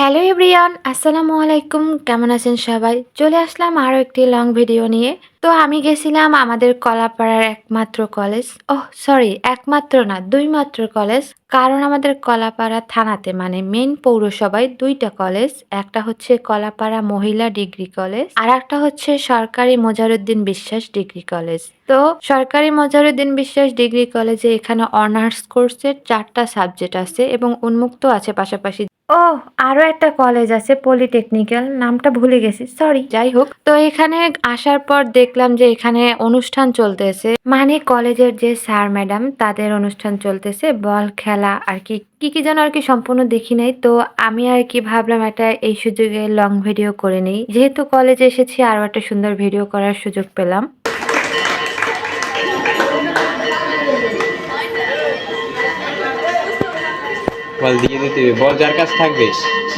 Hello everyone আসসালামু আলাইকুম। কেমন আছেন সবাই? চলে আসলাম আরও একটি লং ভিডিও নিয়ে। তো আমি গেছিলাম আমাদের কলাপাড়ার একমাত্র কলেজ। ওহ সরি একমাত্র না দুই মাত্র কলেজ। কারণ আমাদের কলাপাড়া থানাতে মানে মেন পৌরসভায় দুইটা কলেজ। একটা হচ্ছে কলাপাড়া মহিলা ডিগ্রি কলেজ আর একটা হচ্ছে সরকারি মোজারুদ্দিন বিশ্বাস ডিগ্রি কলেজ। তো সরকারি মোজারুদ্দিন বিশ্বাস ডিগ্রি কলেজে এখানে অনার্স কোর্সের চারটা সাবজেক্ট আছে এবং উন্মুক্ত আছে পাশাপাশি ও আরও একটা কলেজ আছে পলিটেকনিক্যাল নামটা ভুলে গেছি সরি যাই হোক তো এখানে আসার পর দেখলাম যে এখানে অনুষ্ঠান চলতেছে। মানে কলেজের যে স্যার ম্যাডাম তাদের অনুষ্ঠান চলতেছে বল খেলা আর কি কি কি যেন আর কি সম্পূর্ণ দেখি নাই। তো আমি আর কি ভাবলাম একটা এই সুযোগে লং ভিডিও করে নিই। যেহেতু কলেজে এসেছি আরও একটা সুন্দর ভিডিও করার সুযোগ পেলাম। বল দিয়ে দিতে হবে বল যার কাছে থাকবে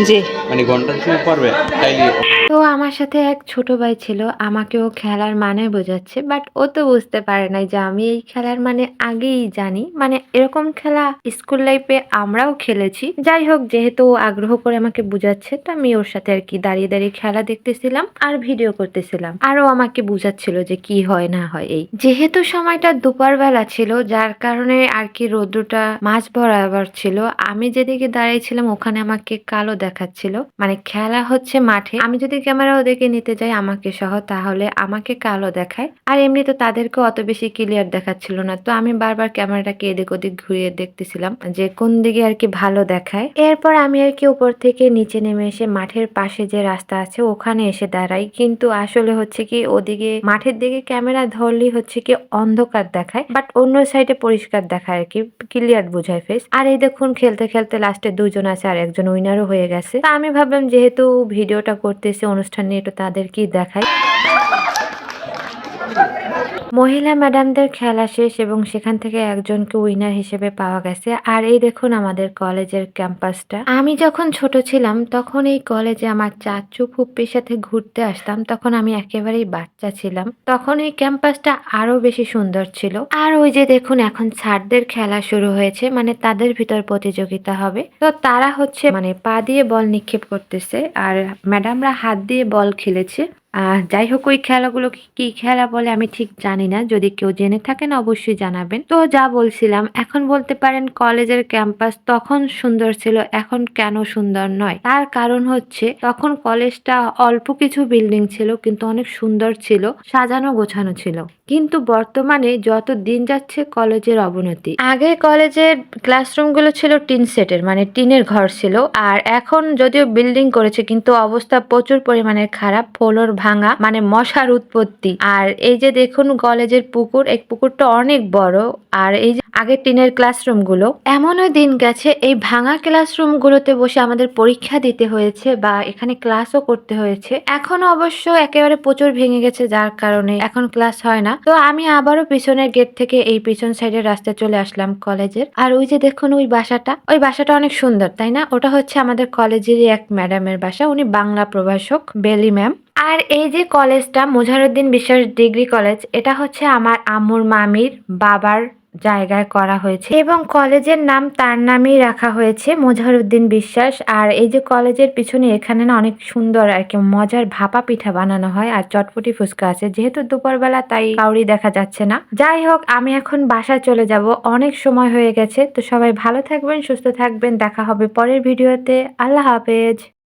জি। মানে ঘণ্টার সময় পড়বে তাইলে তো আমার সাথে এক ছোট ভাই ছিল আমাকে ও খেলার মানে বোঝাচ্ছে বাট ও তো বুঝতে পারে নাই যে আমি এই খেলার মানে আগেই জানি। মানে এরকম খেলা স্কুল লাইফে আমরাও খেলেছি। যাই হোক যেহেতু ও আগ্রহ করে আমাকে বুঝাচ্ছে তো আমি ওর সাথে আর কি দাঁড়িয়ে দাঁড়িয়ে খেলা দেখতেছিলাম আর ভিডিও করতেছিলাম। আরও আমাকে বুঝাচ্ছিল যে কি হয় না হয় এই। যেহেতু সময়টা দুপুর বেলা ছিল যার কারণে আর কি রৌদ্রটা মাঝ বরাবর ছিল আমি যেদিকে দাঁড়িয়েছিলাম ওখানে আমাকে কালো দেখাচ্ছিল। মানে খেলা হচ্ছে মাঠে। আমি যদি ক্যামেরা ওদেরকে নিতে যাই আমাকে সহ, তাহলে আমাকে কালো দেখায়। আর এমনি তো তাদেরকে অত বেশি ক্লিয়ার দেখাচ্ছিল না। তো আমি বারবার ক্যামেরাটাকে এদিক ওদিক ঘুরিয়ে দেখতেছিলাম যে কোন দিকে আর কি ভালো দেখায়। এরপর আমি আর কি উপর থেকে নিচে নেমে এসে মাঠের পাশে যে রাস্তা আছে, ওখানে এসে দাঁড়াই। কিন্তু আসলে হচ্ছে কি, ওদিকে মাঠের দিকে ক্যামেরা ধরলেই হচ্ছে কি অন্ধকার দেখায় বাট অন্য সাইডে পরিষ্কার দেখায় আর কি ক্লিয়ার বোঝায় ফেস আর এই দেখুন, খেলতে খেলতে লাস্টে দুজন আছে আর একজন উইনারও হয়ে গেছে। তা আমি ভাবলাম যেহেতু ভিডিওটা করতেছি অনুষ্ঠান একটু তাদেরকেই দেখাই। মহিলা ম্যাডামদের খেলা শেষ এবং সেখান থেকে একজনকে উইনার হিসেবে পাওয়া গেছে। আর এই দেখুন আমাদের কলেজের ক্যাম্পাসটা। আমি যখন ছোট ছিলাম, তখন এই কলেজে আমার চাচু ফুপ্পির সাথে ঘুরতে আসতাম। তখন আমি একেবারেই বাচ্চা ছিলাম। তখন এই ক্যাম্পাসটা আরও বেশি সুন্দর ছিল। আর ওই যে দেখুন, এখন ছাড়দের খেলা শুরু হয়েছে মানে তাদের ভিতর প্রতিযোগিতা হবে। তো তারা হচ্ছে মানে পা দিয়ে বল নিক্ষেপ করতেছে। আর ম্যাডামরা হাত দিয়ে বল খেলেছে। যাই হোক ওই খেলাগুলো কি খেলা বলে আমি ঠিক জানি না। যদি কেউ জেনে থাকেন, অবশ্যই জানাবেন। তো যা বলছিলাম, এখন বলতে পারেন কলেজের ক্যাম্পাস তখন সুন্দর ছিল, এখন কেন সুন্দর নয়? তার কারণ হচ্ছে, তখন কলেজটা অল্প কিছু বিল্ডিং ছিল, কিন্তু অনেক সুন্দর ছিল, সাজানো গোছানো ছিল। কিন্তু বর্তমানে যত দিন যাচ্ছে, কলেজের অবনতি। আগে কলেজের ক্লাসরুমগুলো ছিল টিন সেটের মানে টিনের ঘর ছিল। আর এখন যদিও বিল্ডিং করেছে, কিন্তু অবস্থা প্রচুর পরিমাণে খারাপ, ফ্লোর ভাঙা মানে মশার উৎপত্তি। আর এই যে দেখুন, কলেজের পুকুর, এই পুকুরটা অনেক বড়। আর এই যে আগের টিনের ক্লাসরুমগুলো এমনও দিন গেছে এই ভাঙা ক্লাসরুম গুলোতে বসে আমাদের পরীক্ষা দিতে হয়েছে বা এখানে ক্লাসও করতে হয়েছে। এখন অবশ্য একেবারে প্রচুর ভেঙে গেছে যার কারণে এখন ক্লাস হয় না। তো আমি আবারও পিছনের গেট থেকে এই পিছন সাইডের রাস্তায় চলে আসলাম কলেজের। আর ওই যে দেখুন, ওই বাসাটা ওই বাসাটা অনেক সুন্দর, তাই না? ওটা হচ্ছে আমাদের কলেজেরই এক ম্যাডামের বাসা, উনি বাংলা প্রভাষক, বেলি ম্যাম। আর এই যে কলেজটা মোজারুদ্দিন বিশ্বাস ডিগ্রি কলেজ, এটা হচ্ছে আমার আম্মুর মামির বাবার জায়গায় করা হয়েছে এবং কলেজের নাম তার নামেই রাখা হয়েছে মোজারুদ্দিন বিশ্বাস। আর এই যে কলেজের পিছনে এখানে না অনেক সুন্দর আর কি মজার ভাপা পিঠা বানানো হয় আর চটপটি ফুচকা আছে। যেহেতু দুপুরবেলা তাই কাউরি দেখা যাচ্ছে না। যাই হোক, আমি এখন বাসায় চলে যাব। অনেক সময় হয়ে গেছে। তো সবাই ভালো থাকবেন, সুস্থ থাকবেন। দেখা হবে পরের ভিডিওতে। আল্লাহ হাফেজ।